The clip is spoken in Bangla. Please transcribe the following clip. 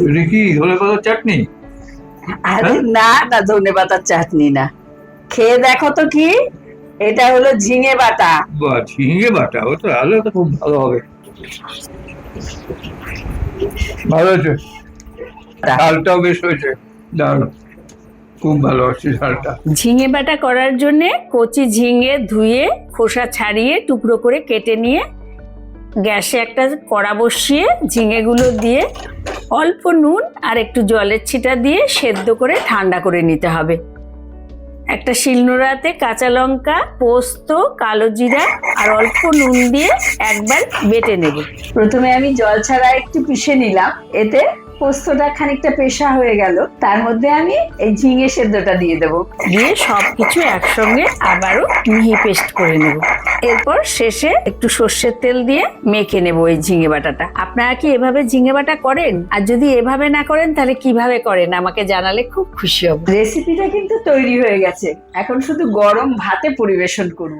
এটা কি ধনে পাতার চাটনি? আরে হ্যাঁ? না না ধনে পাতার চাটনি না। খেয়ে দেখো তো কি এটা হলো ঝিঙে বাটা। বা ঝিঙে বাটা ও তো আলো তো খুব ভালো হবে। ভালো হয়েছে? ঝালটাও বেশ হয়েছে। দারুণ। খুব ভালো হচ্ছে ঝালটা। ঝিঙে বাটা করার জন্য কচি ঝিঙে ধুয়ে খোসা ছাড়িয়ে টুকরো করে কেটে নিয়ে গ্যাসে একটা কড়া বসিয়ে ঝিঙেগুলো দিয়ে অল্প নুন আর একটু জলের ছিটা দিয়ে সেদ্ধ করে ঠান্ডা করে নিতে হবে। একটা শিলনোড়াতে কাঁচা লঙ্কা, পোস্ত, কালো জিরা আর অল্প নুন দিয়ে একবার বেটে নেব। প্রথমে আমি জল ছাড়া একটু পিষে নিলাম, এতে পোস্তটা খানিকটা পেশা হয়ে গেল। তার মধ্যে আমি এই ঝিঙে সেদ্ধটা দিয়ে দেবো। দিয়ে সব কিছু একসঙ্গে আবারও মিহি পেস্ট করে নেব। এরপর শেষে একটু সর্ষের তেল দিয়ে মেখে নেব এই ঝিঙে বাটাটা। আপনারা কি এভাবে ঝিঙে বাটা করেন? আর যদি এভাবে না করেন, তাহলে কীভাবে করেন? আমাকে জানালে খুব খুশি হব। রেসিপিটা কিন্তু তৈরি হয়ে গেছে। এখন শুধু গরম ভাতে পরিবেশন করব।